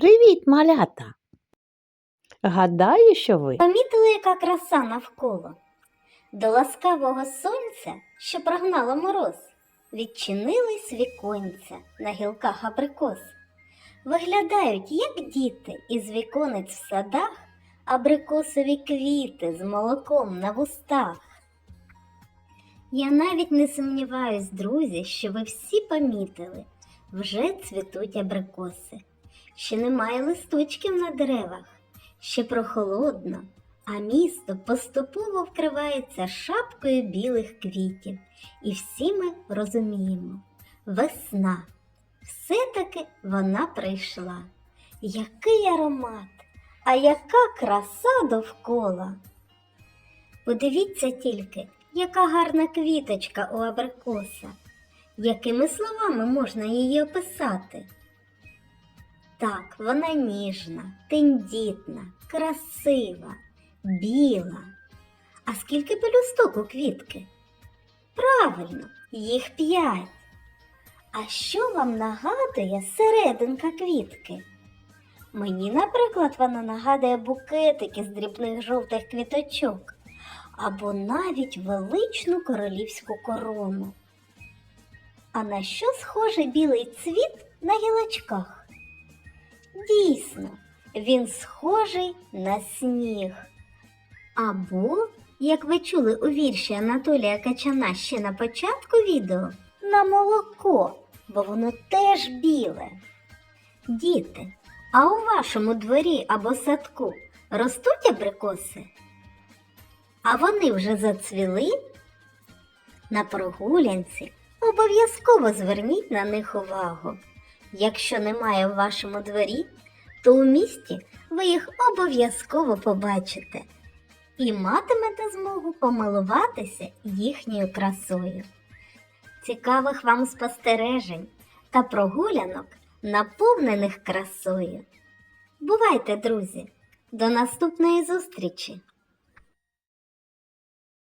Привіт, малята! Гадаю, що ви Помітили, яка краса навколо. До ласкавого сонця, що прогнало мороз, відчинились віконця на гілках абрикос. Виглядають, як діти із віконець в садах, абрикосові квіти з молоком на вустах. Я навіть не сумніваюсь, друзі, що ви всі помітили, вже цвітуть абрикоси. Ще немає листочків на деревах, ще прохолодно, а місто поступово вкривається шапкою білих квітів. І всі ми розуміємо, весна. Все-таки вона прийшла. Який аромат, а яка краса довкола. Подивіться тільки, яка гарна квіточка у абрикоса. Якими словами можна її описати? Так, вона ніжна, тендітна, красива, біла. А скільки пелюсток у квітки? Правильно, їх п'ять. А що вам нагадує серединка квітки? Мені, наприклад, вона нагадує букетики з дрібних жовтих квіточок або навіть величну королівську корону. А на що схожий білий цвіт на гілочках? Дійсно, він схожий на сніг. Або, як ви чули у вірші Анатолія Качана ще на початку відео, на молоко, бо воно теж біле. Діти, а у вашому дворі або садку ростуть абрикоси? А вони вже зацвіли? На прогулянці обов'язково зверніть на них увагу. Якщо немає в вашому дворі, то у місті ви їх обов'язково побачите і матимете змогу помилуватися їхньою красою. Цікавих вам спостережень та прогулянок, наповнених красою. Бувайте, друзі! До наступної зустрічі!